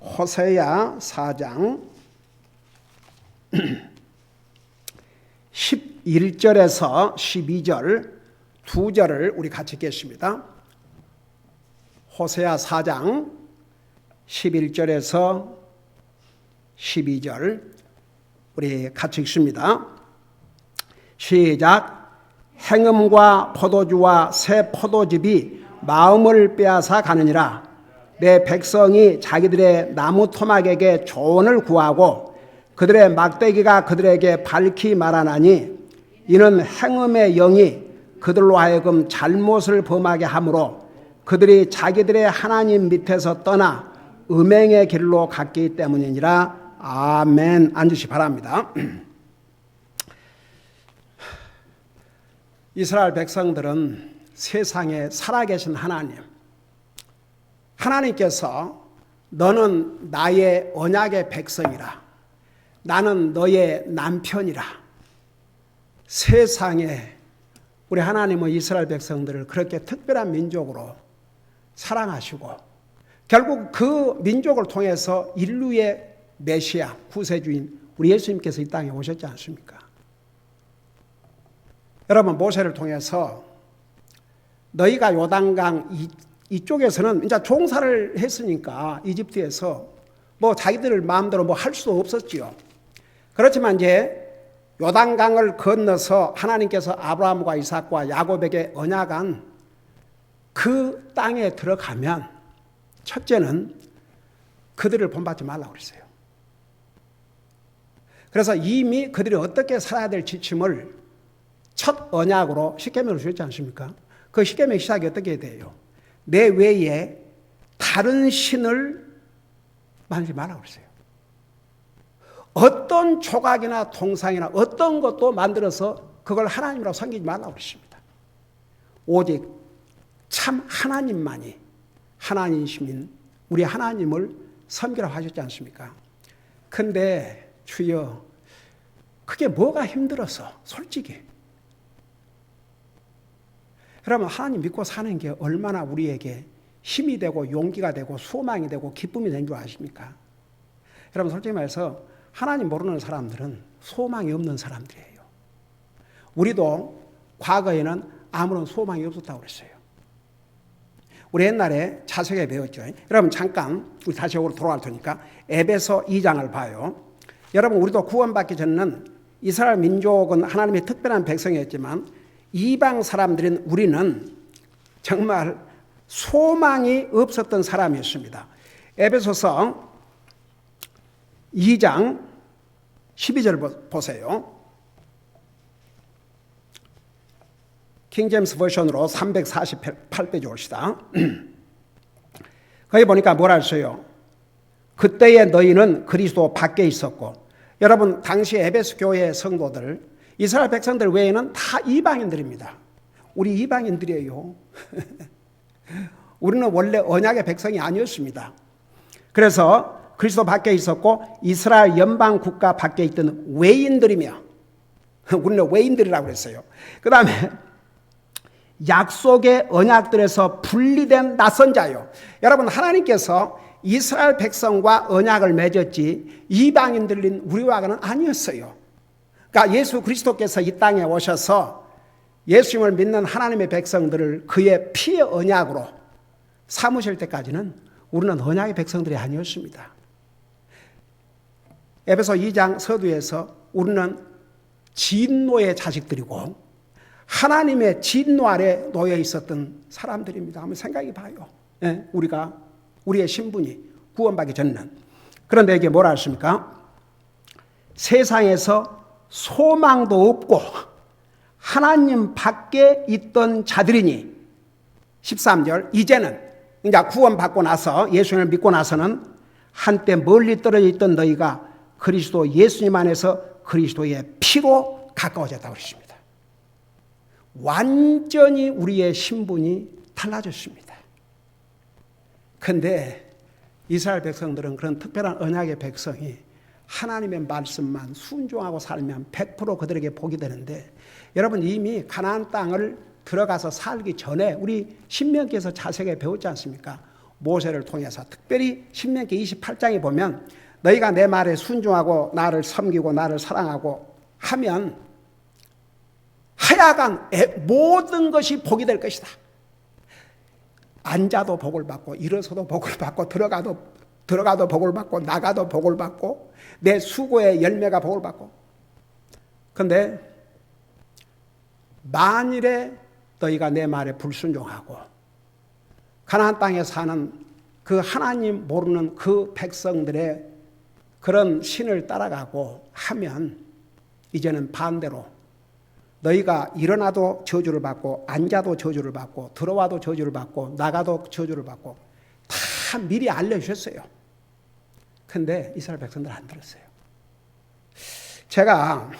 호세야 4장 11절에서 12절 두 절을 우리 같이 읽겠습니다. 호세야 4장 11절에서 12절 우리 같이 읽습니다. 시작 행음과 포도주와 새 포도즙이 마음을 빼앗아 가느니라 내 백성이 자기들의 나무 토막에게 조언을 구하고 그들의 막대기가 그들에게 밝히 말하나니 이는 행음의 영이 그들로 하여금 잘못을 범하게 하므로 그들이 자기들의 하나님 밑에서 떠나 음행의 길로 갔기 때문이니라 아멘 앉으시 바랍니다. 이스라엘 백성들은 세상에 살아계신 하나님 하나님께서 너는 나의 언약의 백성이라. 나는 너의 남편이라. 세상에 우리 하나님은 이스라엘 백성들을 그렇게 특별한 민족으로 사랑하시고 결국 그 민족을 통해서 인류의 메시아, 구세주인 우리 예수님께서 이 땅에 오셨지 않습니까? 여러분 모세를 통해서 너희가 요단강 이쪽에서는 이제 종사를 했으니까 이집트에서 뭐 자기들 마음대로 뭐 할 수 없었지요. 그렇지만 이제 요단강을 건너서 하나님께서 아브라함과 이삭과 야곱에게 언약한 그 땅에 들어가면 첫째는 그들을 본받지 말라고 그랬어요. 그래서 이미 그들이 어떻게 살아야 될 지침을 첫 언약으로 십계명을 주셨지 않습니까? 그 십계명 시작이 어떻게 돼요? 내 외에 다른 신을 만들지 말라고 그랬어요. 어떤 조각이나 동상이나 어떤 것도 만들어서 그걸 하나님이라고 섬기지 말라고 그랬습니다. 오직 참 하나님만이 하나님이신 우리 하나님을 섬기라고 하셨지 않습니까? 근데 주여 그게 뭐가 힘들어서 솔직히 그러면 하나님 믿고 사는 게 얼마나 우리에게 힘이 되고 용기가 되고 소망이 되고 기쁨이 되는 줄 아십니까? 여러분 솔직히 말해서 하나님 모르는 사람들은 소망이 없는 사람들이에요. 우리도 과거에는 아무런 소망이 없었다고 그랬어요. 우리 옛날에 자석에 배웠죠. 여러분 잠깐 우리 다시 여기로 돌아갈 테니까 에베소 2장을 봐요. 여러분 우리도 구원받기 전에는 이스라엘 민족은 하나님의 특별한 백성이었지만 이방 사람들인 우리는 정말 소망이 없었던 사람이었습니다. 에베소서 2장 12절 보세요. 킹제임스 버전으로 348페이지 옵시다. 거기 보니까 뭐라 했어요? 그때의 너희는 그리스도 밖에 있었고 여러분 당시 에베소 교회 성도들 이스라엘 백성들 외에는 다 이방인들입니다. 우리 이방인들이에요. 우리는 원래 언약의 백성이 아니었습니다. 그래서 그리스도 밖에 있었고 이스라엘 연방 국가 밖에 있던 외인들이며 우리는 외인들이라고 그랬어요. 그 다음에 약속의 언약들에서 분리된 낯선 자요. 여러분 하나님께서 이스라엘 백성과 언약을 맺었지 이방인들인 우리와는 아니었어요. 그러니까 예수 그리스도께서 이 땅에 오셔서 예수님을 믿는 하나님의 백성들을 그의 피의 언약으로 삼으실 때까지는 우리는 언약의 백성들이 아니었습니다. 에베소 2장 서두에서 우리는 진노의 자식들이고 하나님의 진노 아래 놓여 있었던 사람들입니다. 한번 생각해 봐요. 예, 우리가 우리의 신분이 구원받기 전에는 그런데 이게 뭐라 했습니까? 세상에서 소망도 없고 하나님 밖에 있던 자들이니 13절 이제는 이제 구원받고 나서 예수님을 믿고 나서는 한때 멀리 떨어져 있던 너희가 그리스도 예수님 안에서 그리스도의 피로 가까워졌다고 그랬습니다. 완전히 우리의 신분이 달라졌습니다. 근데 이스라엘 백성들은 그런 특별한 언약의 백성이 하나님의 말씀만 순종하고 살면 100% 그들에게 복이 되는데 여러분 이미 가나안 땅을 들어가서 살기 전에 우리 신명께서 자세하게 배웠지 않습니까? 모세를 통해서 특별히 신명기 28장에 보면 너희가 내 말에 순종하고 나를 섬기고 나를 사랑하고 하면 하여간 애- 모든 것이 복이 될 것이다. 앉아도 복을 받고 일어서도 복을 받고 들어가도 들어가도 복을 받고 나가도 복을 받고 내 수고의 열매가 복을 받고 근데 만일에 너희가 내 말에 불순종하고 가나안 땅에 사는 그 하나님 모르는 그 백성들의 그런 신을 따라가고 하면 이제는 반대로 너희가 일어나도 저주를 받고 앉아도 저주를 받고 들어와도 저주를 받고 나가도 저주를 받고 다 미리 알려주셨어요. 근데 이스라엘 백성들 안 들었어요. 제가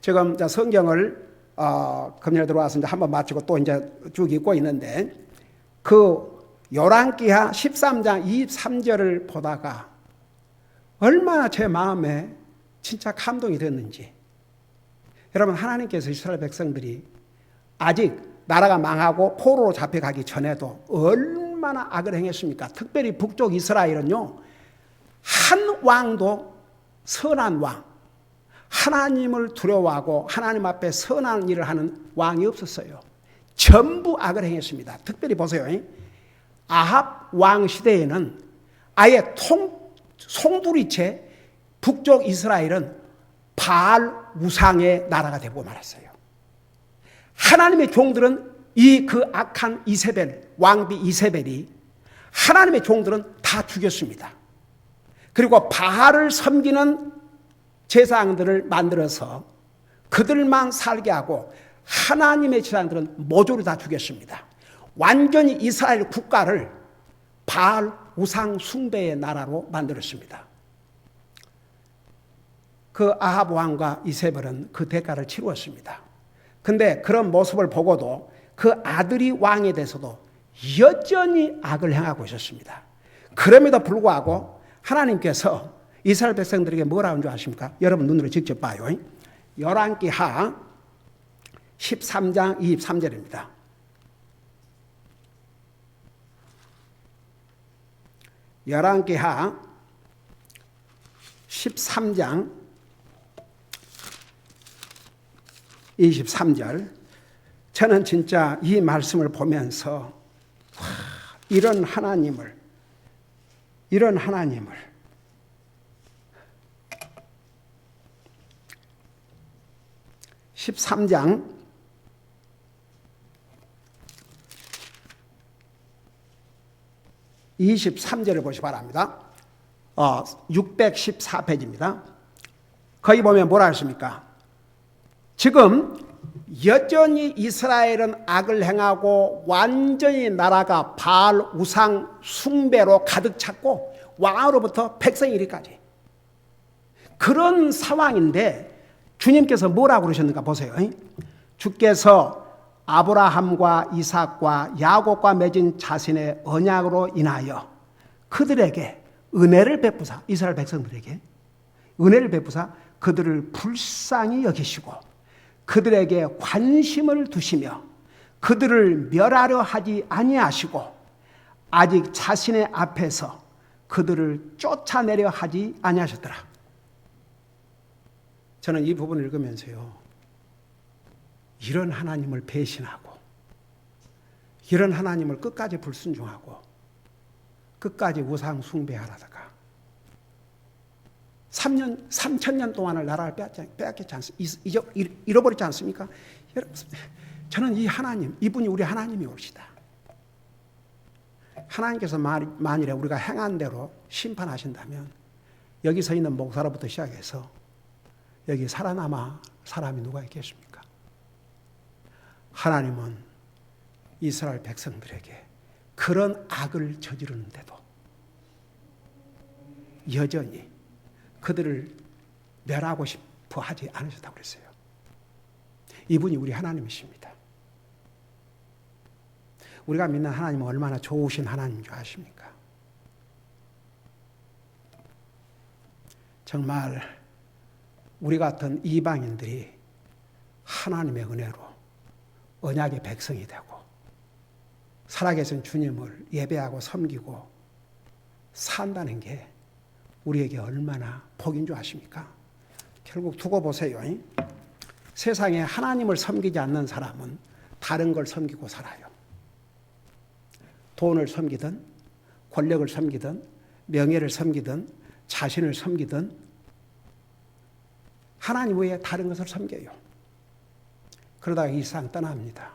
지금 성경을 어, 금요일 들어와서 이제 한번 마치고 또 이제 쭉 읽고 있는데 그 열왕기하 13장 23절을 보다가 얼마나 제 마음에 진짜 감동이 됐는지 여러분 하나님께서 이스라엘 백성들이 아직 나라가 망하고 포로로 잡혀가기 전에도 얼마나 악을 행했습니까? 특별히 북쪽 이스라엘은요 한 왕도 선한 왕 하나님을 두려워하고 하나님 앞에 선한 일을 하는 왕이 없었어요. 전부 악을 행했습니다. 특별히 보세요. 아합 왕 시대에는 아예 통, 송두리째 북쪽 이스라엘은 바알 우상의 나라가 되고 말았어요. 하나님의 종들은 이 그 악한 이세벨, 왕비 이세벨이 하나님의 종들은 다 죽였습니다. 그리고 바알을 섬기는 제사장들을 만들어서 그들만 살게 하고 하나님의 제사장들은 모조리 다 죽였습니다. 완전히 이스라엘 국가를 바알 우상 숭배의 나라로 만들었습니다. 그 아합 왕과 이세벨은 그 대가를 치루었습니다. 근데 그런 모습을 보고도 그 아들이 왕에 대해서도 여전히 악을 행하고 있었습니다. 그럼에도 불구하고 하나님께서 이스라엘 백성들에게 뭐라고 한줄 아십니까? 여러분 눈으로 직접 봐요. 열왕기 하 13장 23절입니다. 열왕기 하 13장 23절 저는 진짜 이 말씀을 보면서 와, 이런 하나님을 이런 하나님을. (13장) (23절을) 보시 바랍니다. 어, (614페이지입니다) 거기 보면 뭐라 하십니까? 지금 여전히 이스라엘은 악을 행하고 완전히 나라가 바알 우상 숭배로 가득 찼고 왕으로부터 백성이 이리까지 그런 상황인데 주님께서 뭐라고 그러셨는가 보세요. 주께서 아브라함과 이삭과 야곱과 맺은 자신의 언약으로 인하여 그들에게 은혜를 베푸사 이스라엘 백성들에게 은혜를 베푸사 그들을 불쌍히 여기시고 그들에게 관심을 두시며 그들을 멸하려 하지 아니하시고 아직 자신의 앞에서 그들을 쫓아내려 하지 아니하셨더라. 저는 이 부분을 읽으면서요. 이런 하나님을 배신하고 이런 하나님을 끝까지 불순종하고 끝까지 우상 숭배하다가 3년, 3천년 동안을 나라를 빼앗겼지 않습니까? 잃어버렸지 않습니까? 여러분, 저는 이 하나님, 이분이 우리 하나님이 옵시다. 하나님께서 만일에 우리가 행한 대로 심판하신다면 여기 서 있는 목사로부터 시작해서 여기 살아남아 사람이 누가 있겠습니까? 하나님은 이스라엘 백성들에게 그런 악을 저지르는데도 여전히 그들을 멸하고 싶어 하지 않으셨다고 그랬어요. 이분이 우리 하나님이십니다. 우리가 믿는 하나님은 얼마나 좋으신 하나님인 줄 아십니까? 정말 우리 같은 이방인들이 하나님의 은혜로 언약의 백성이 되고 살아계신 주님을 예배하고 섬기고 산다는 게 우리에게 얼마나 복인 줄 아십니까? 결국 두고 보세요. 세상에 하나님을 섬기지 않는 사람은 다른 걸 섬기고 살아요. 돈을 섬기든 권력을 섬기든 명예를 섬기든 자신을 섬기든 하나님 외에 다른 것을 섬겨요. 그러다가 이 세상 떠납니다.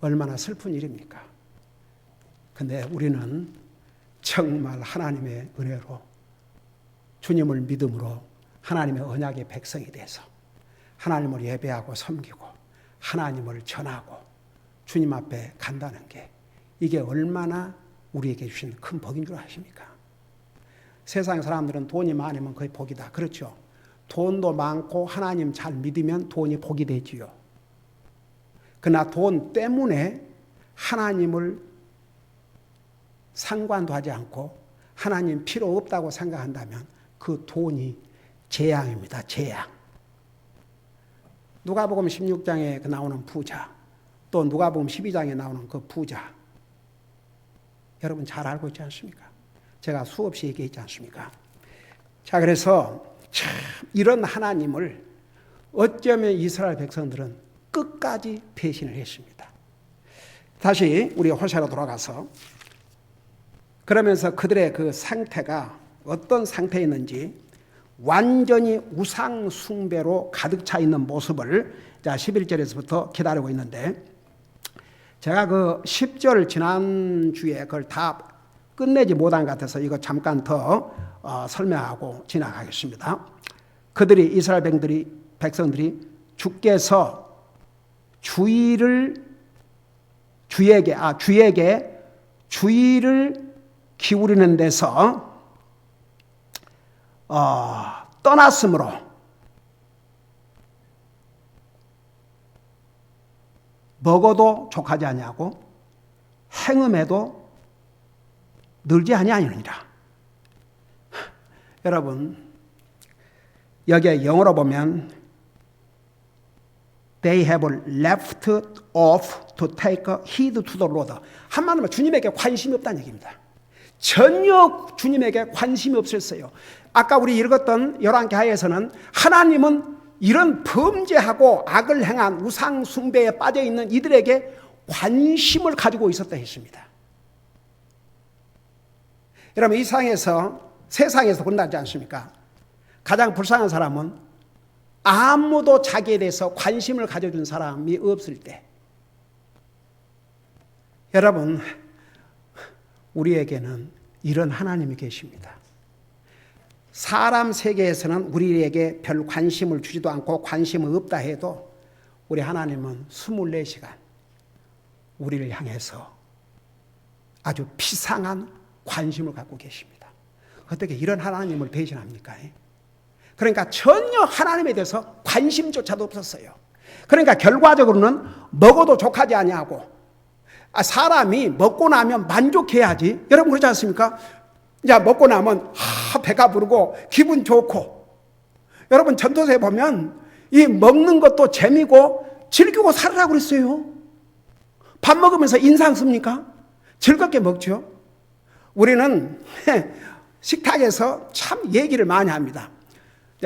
얼마나 슬픈 일입니까? 근데 우리는 정말 하나님의 은혜로 주님을 믿음으로 하나님의 언약의 백성이 돼서 하나님을 예배하고 섬기고 하나님을 전하고 주님 앞에 간다는 게 이게 얼마나 우리에게 주신 큰 복인 줄 아십니까? 세상 사람들은 돈이 많으면 거의 복이다. 그렇죠? 돈도 많고 하나님 잘 믿으면 돈이 복이 되지요. 그러나 돈 때문에 하나님을 상관도 하지 않고 하나님 필요 없다고 생각한다면 그 돈이 재앙입니다. 재앙. 누가복음 16장에 그 나오는 부자, 또 누가복음 12장에 나오는 그 부자. 여러분 잘 알고 있지 않습니까? 제가 수없이 얘기했지 않습니까? 자, 그래서 참 이런 하나님을 어쩌면 이스라엘 백성들은 끝까지 배신을 했습니다. 다시 우리 호세로 돌아가서 그러면서 그들의 그 상태가 어떤 상태였는지 완전히 우상 숭배로 가득 차 있는 모습을 자 11절에서부터 기다리고 있는데 제가 그 10절 지난주에 그걸 다 끝내지 못한 것 같아서 이거 잠깐 더 어, 설명하고 지나가겠습니다. 그들이 이스라엘 백들이 백성들이 주께서 주의를 주에게 아 주에게 주의를 기울이는 데서 어, 떠났으므로 먹어도 족하지 아니하고 행음에도 늘지 아니하니라. 여러분 여기에 영어로 보면 they have left off to take heed to the Lord. 한마디로 주님에게 관심이 없다는 얘기입니다. 전혀 주님에게 관심이 없었어요. 아까 우리 읽었던 열왕기 하에서는 하나님은 이런 범죄하고 악을 행한 우상 숭배에 빠져 있는 이들에게 관심을 가지고 있었다 했습니다. 여러분 이 상에서 세상에서 본다지 않습니까? 가장 불쌍한 사람은 아무도 자기에 대해서 관심을 가져준 사람이 없을 때 여러분 우리에게는 이런 하나님이 계십니다. 사람 세계에서는 우리에게 별 관심을 주지도 않고 관심이 없다 해도 우리 하나님은 24시간 우리를 향해서 아주 비상한 관심을 갖고 계십니다. 어떻게 이런 하나님을 배신합니까? 그러니까 전혀 하나님에 대해서 관심조차도 없었어요. 그러니까 결과적으로는 먹어도 족하지 아니하고 아, 사람이 먹고 나면 만족해야지. 여러분 그렇지 않습니까? 이제 먹고 나면 하, 배가 부르고 기분 좋고. 여러분 전도서에 보면 이 먹는 것도 재미고 즐기고 살으라고 그랬어요. 밥 먹으면서 인상 씁니까? 즐겁게 먹죠. 우리는 식탁에서 참 얘기를 많이 합니다.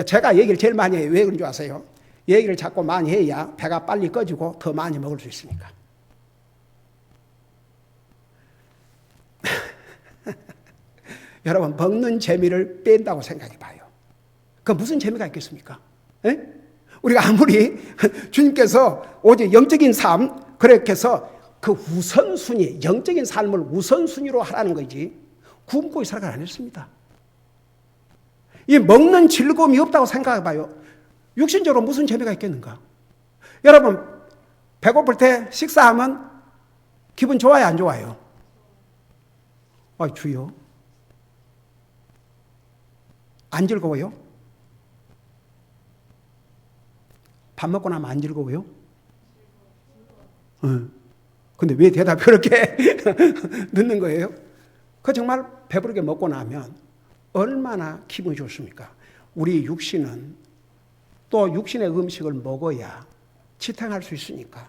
제가 얘기를 제일 많이 해요. 왜 그런 줄 아세요? 얘기를 자꾸 많이 해야 배가 빨리 꺼지고 더 많이 먹을 수 있으니까. 여러분 먹는 재미를 뺀다고 생각해 봐요. 그 무슨 재미가 있겠습니까? 에? 우리가 아무리 주님께서 오직 영적인 삶 그렇게 해서 그 우선순위 영적인 삶을 우선순위로 하라는 거지 굶고 살아가 안 했습니다. 이 먹는 즐거움이 없다고 생각해 봐요. 육신적으로 무슨 재미가 있겠는가? 여러분 배고플 때 식사하면 기분 좋아요 안 좋아요? 아 주여 안 즐거워요? 밥 먹고 나면 안 즐거워요? 어. 근데 왜 대답이 그렇게 늦는 거예요? 그 정말 배부르게 먹고 나면 얼마나 기분이 좋습니까? 우리 육신은 또 육신의 음식을 먹어야 지탱할 수 있으니까.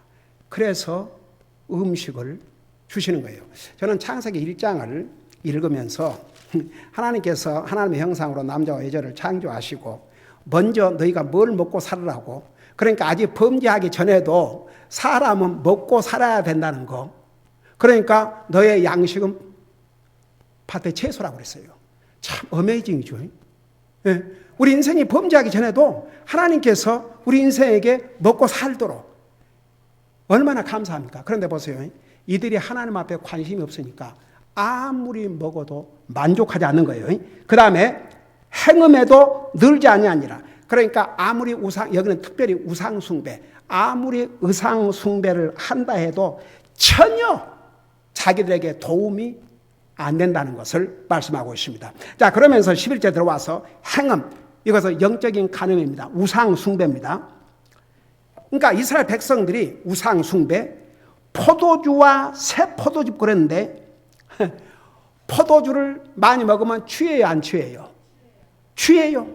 그래서 음식을 주시는 거예요. 저는 창세기 1장을 읽으면서 하나님께서 하나님의 형상으로 남자와 여자를 창조하시고 먼저 너희가 뭘 먹고 살으라고 그러니까 아직 범죄하기 전에도 사람은 먹고 살아야 된다는 거 그러니까 너의 양식은 밭의 채소라고 그랬어요. 참 어메이징이죠. 예. 우리 인생이 범죄하기 전에도 하나님께서 우리 인생에게 먹고 살도록 얼마나 감사합니까? 그런데 보세요. 이들이 하나님 앞에 관심이 없으니까 아무리 먹어도 만족하지 않는 거예요. 그 다음에 행음에도 늘지 아니하니라. 그러니까 아무리 우상 여기는 특별히 우상 숭배, 아무리 의상 숭배를 한다 해도 전혀 자기들에게 도움이 안 된다는 것을 말씀하고 있습니다. 자, 그러면서 11절 들어와서 행음, 이것은 영적인 간음입니다. 우상 숭배입니다. 그러니까 이스라엘 백성들이 우상 숭배, 포도주와 새 포도즙 그랬는데 포도주를 많이 먹으면 취해요, 안 취해요? 취해요.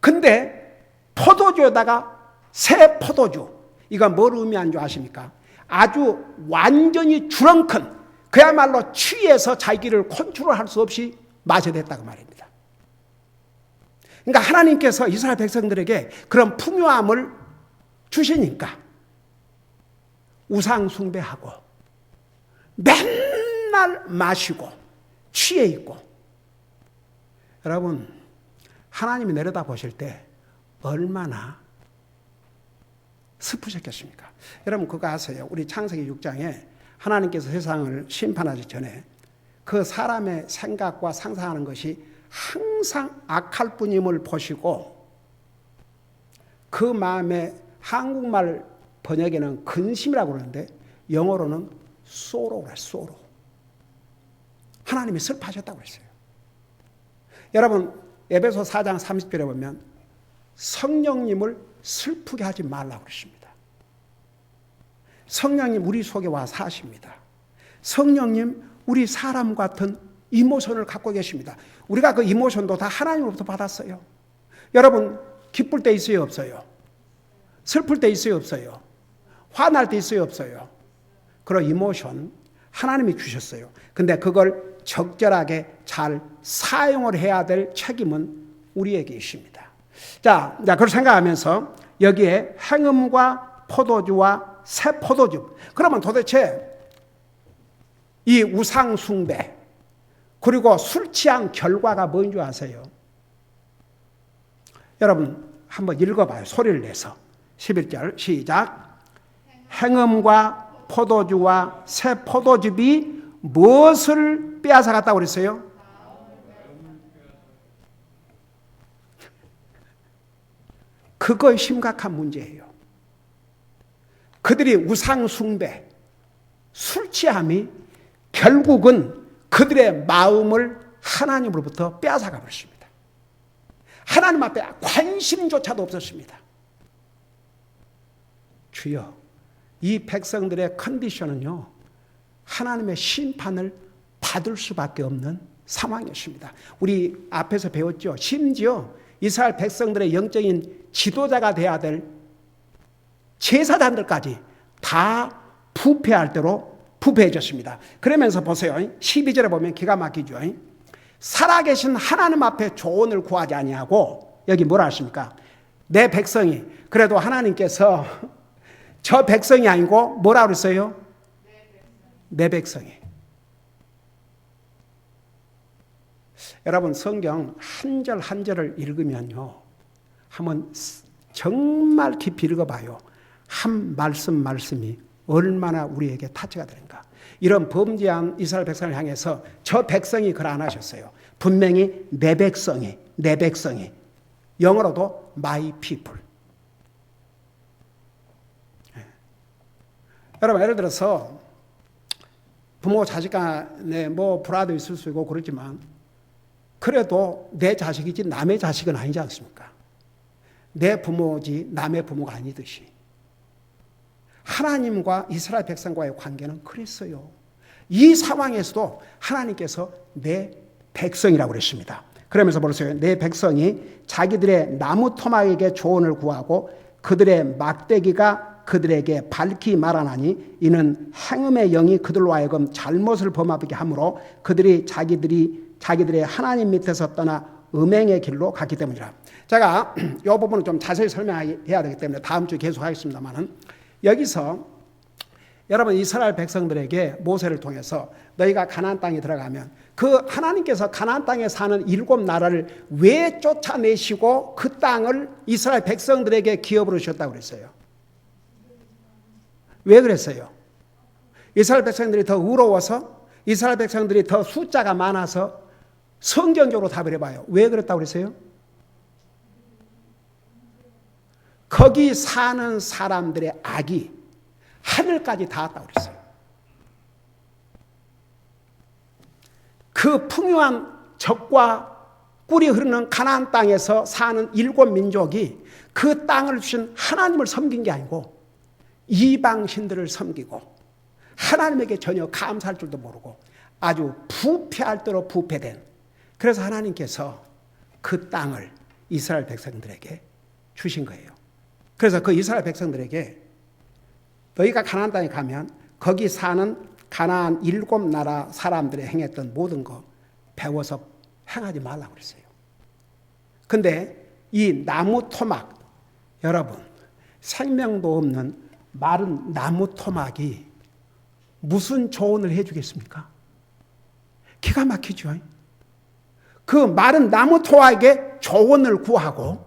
근데 포도주에다가 새 포도주, 이건 뭘 의미하는 줄 아십니까? 아주 완전히 주렁큰, 그야말로 취해서 자기를 컨트롤할 수 없이 마셔댔다고 말입니다. 그러니까 하나님께서 이스라엘 백성들에게 그런 풍요함을 주시니까 우상 숭배하고 맨 날 마시고 취해 있고 여러분 하나님이 내려다 보실 때 얼마나 슬프셨겠습니까? 여러분 그거 아세요? 우리 창세기 6장에 하나님께서 세상을 심판하기 전에 그 사람의 생각과 상상하는 것이 항상 악할 뿐임을 보시고 그 마음에 한국말 번역에는 근심이라고 그러는데 영어로는 소로라 소로. 하나님이 슬퍼하셨다고 그랬어요. 여러분 에베소 4장 30절에 보면 성령님을 슬프게 하지 말라고 그러십니다. 성령님 우리 속에 와 사십니다. 성령님 우리 사람 같은 이모션을 갖고 계십니다. 우리가 그 이모션도 다 하나님으로부터 받았어요. 여러분 기쁠 때 있어요 없어요? 슬플 때 있어요 없어요? 화날 때 있어요 없어요? 그런 이모션 하나님이 주셨어요. 근데 그걸 적절하게 잘 사용을 해야 될 책임은 우리에게 있습니다. 자, 자, 그걸 생각하면서 여기에 행음과 포도주와 새 포도주. 그러면 도대체 이 우상숭배, 그리고 술 취한 결과가 뭔 줄 아세요? 여러분, 한번 읽어봐요. 소리를 내서. 11절, 시작. 행음과 포도주와 새 포도즙이 무엇을 빼앗아 갔다고 그랬어요? 그거 심각한 문제예요. 그들이 우상숭배, 술 취함이 결국은 그들의 마음을 하나님으로부터 빼앗아가 버렸습니다. 하나님 앞에 관심조차도 없었습니다. 주여, 이 백성들의 컨디션은요, 하나님의 심판을 받을 수밖에 없는 상황이었습니다. 우리 앞에서 배웠죠. 심지어 이스라엘 백성들의 영적인 지도자가 돼야 될 제사장들까지 다 부패할 대로 부패해졌습니다. 그러면서 보세요. 12절에 보면 기가 막히죠. 살아계신 하나님 앞에 조언을 구하지 아니하고 여기 뭐라 하십니까? 내 백성이 그래도 하나님께서 저 백성이 아니고 뭐라 그랬어요? 내 백성이. 여러분 성경 한 절 한 절을 읽으면요. 한번 정말 깊이 읽어봐요. 한 말씀 말씀이 얼마나 우리에게 타치가 되는가. 이런 범죄한 이스라엘 백성을 향해서 저 백성이 그걸 안 하셨어요. 분명히 내 백성이, 내 백성이. 영어로도 my people. 예. 여러분, 예를 들어서 부모 자식 간에 뭐 불화도 있을 수 있고 그렇지만 그래도 내 자식이지 남의 자식은 아니지 않습니까? 내 부모지 남의 부모가 아니듯이. 하나님과 이스라엘 백성과의 관계는 그랬어요. 이 상황에서도 하나님께서 내 백성이라고 그랬습니다. 그러면서 보세요. 내 백성이 자기들의 나무 토막에게 조언을 구하고 그들의 막대기가 그들에게 밝히 말하나니 이는 행음의 영이 그들로 하여금 잘못을 범하게 하므로 그들이 자기들이 자기들의 하나님 밑에서 떠나 음행의 길로 갔기 때문이라. 제가 이 부분은 좀 자세히 설명해야 되기 때문에 다음 주에 계속 하겠습니다만은 여기서 여러분 이스라엘 백성들에게 모세를 통해서 너희가 가나안 땅에 들어가면 그 하나님께서 가나안 땅에 사는 일곱 나라를 왜 쫓아내시고 그 땅을 이스라엘 백성들에게 기업으로 주셨다고 그랬어요. 왜 그랬어요? 이스라엘 백성들이 더 의로워서 이스라엘 백성들이 더 숫자가 많아서 성경적으로 답을 해봐요. 왜 그랬다고 그랬어요? 거기 사는 사람들의 악이 하늘까지 닿았다고 그랬어요. 그 풍요한 적과 꿀이 흐르는 가나안 땅에서 사는 일곱 민족이 그 땅을 주신 하나님을 섬긴 게 아니고 이방 신들을 섬기고 하나님에게 전혀 감사할 줄도 모르고 아주 부패할 대로 부패된 그래서 하나님께서 그 땅을 이스라엘 백성들에게 주신 거예요. 그래서 그 이스라엘 백성들에게 너희가 가나안 땅에 가면 거기 사는 가나안 일곱 나라 사람들이 행했던 모든 거 배워서 행하지 말라고 그랬어요. 근데 이 나무 토막 여러분 생명도 없는 마른 나무 토막이 무슨 조언을 해주겠습니까? 기가 막히죠. 그 마른 나무 토막에 조언을 구하고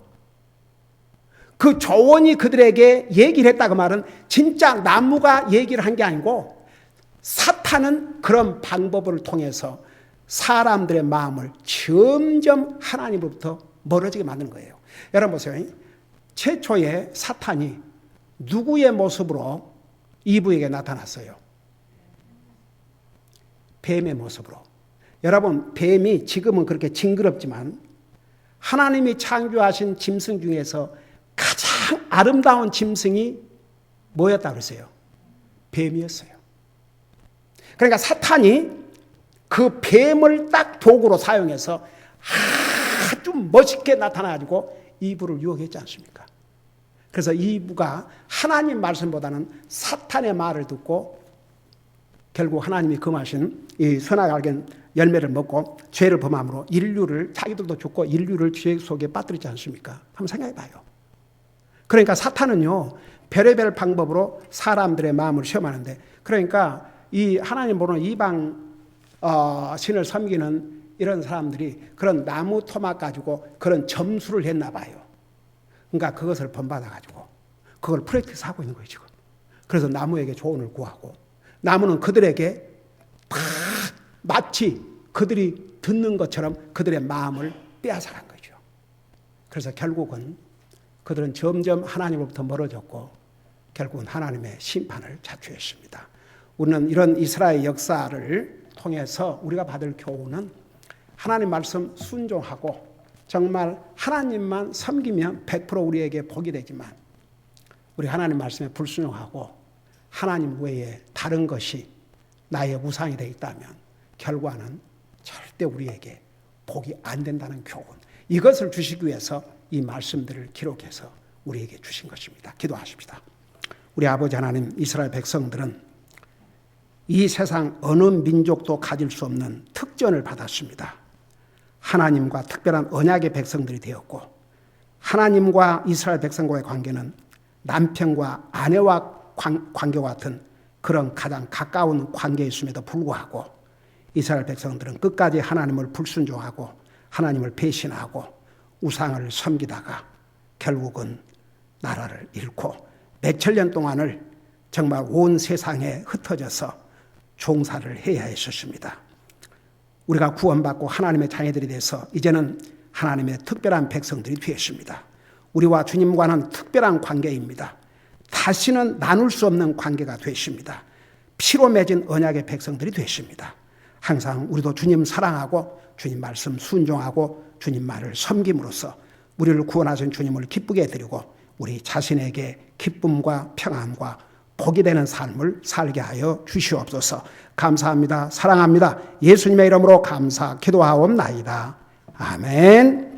그 조언이 그들에게 얘기를 했다고 말은 진짜 나무가 얘기를 한 게 아니고 사탄은 그런 방법을 통해서 사람들의 마음을 점점 하나님으로부터 멀어지게 만드는 거예요. 여러분 보세요. 최초에 사탄이 누구의 모습으로 이브에게 나타났어요? 뱀의 모습으로. 여러분, 뱀이 지금은 그렇게 징그럽지만 하나님이 창조하신 짐승 중에서 가장 아름다운 짐승이 뭐였다 그랬어요? 뱀이었어요. 그러니까 사탄이 그 뱀을 딱 도구로 사용해서 아주 멋있게 나타나가지고 이브를 유혹했지 않습니까? 그래서 이브가 하나님 말씀보다는 사탄의 말을 듣고 결국 하나님이 금하신 이 선악 알겐 열매를 먹고 죄를 범함으로 인류를 자기들도 죽고 인류를 죄 속에 빠뜨리지 않습니까? 한번 생각해 봐요. 그러니까 사탄은요, 별의별 방법으로 사람들의 마음을 시험하는데, 그러니까 이 하나님 모르는 이방 어, 신을 섬기는 이런 사람들이 그런 나무 토막 가지고 그런 점수를 했나 봐요. 그러니까 그것을 본받아 가지고 그걸 프랙티스 하고 있는 거예요, 지금. 그래서 나무에게 조언을 구하고 나무는 그들에게 다 마치 그들이 듣는 것처럼 그들의 마음을 빼앗아간 거죠. 그래서 결국은 그들은 점점 하나님으로부터 멀어졌고 결국은 하나님의 심판을 자초했습니다. 우리는 이런 이스라엘 역사를 통해서 우리가 받을 교훈은 하나님 말씀 순종하고 정말 하나님만 섬기면 100% 우리에게 복이 되지만 우리 하나님 말씀에 불순종하고 하나님 외에 다른 것이 나의 우상이 되어 있다면 결과는 절대 우리에게 복이 안 된다는 교훈. 이것을 주시기 위해서 이 말씀들을 기록해서 우리에게 주신 것입니다. 기도하십시다. 우리 아버지 하나님 이스라엘 백성들은 이 세상 어느 민족도 가질 수 없는 특전을 받았습니다. 하나님과 특별한 언약의 백성들이 되었고 하나님과 이스라엘 백성과의 관계는 남편과 아내와 관계와 같은 그런 가장 가까운 관계였음에도 불구하고 이스라엘 백성들은 끝까지 하나님을 불순종하고 하나님을 배신하고 우상을 섬기다가 결국은 나라를 잃고 몇천 년 동안을 정말 온 세상에 흩어져서 종사를 해야 했었습니다. 우리가 구원받고 하나님의 자녀들이 돼서 이제는 하나님의 특별한 백성들이 되었습니다. 우리와 주님과는 특별한 관계입니다. 다시는 나눌 수 없는 관계가 되십니다. 피로 맺은 언약의 백성들이 되십니다. 항상 우리도 주님 사랑하고 주님 말씀 순종하고 주님 말을 섬김으로써 우리를 구원하신 주님을 기쁘게 해드리고 우리 자신에게 기쁨과 평안과 복이 되는 삶을 살게 하여 주시옵소서. 감사합니다. 사랑합니다. 예수님의 이름으로 감사 기도하옵나이다. 아멘.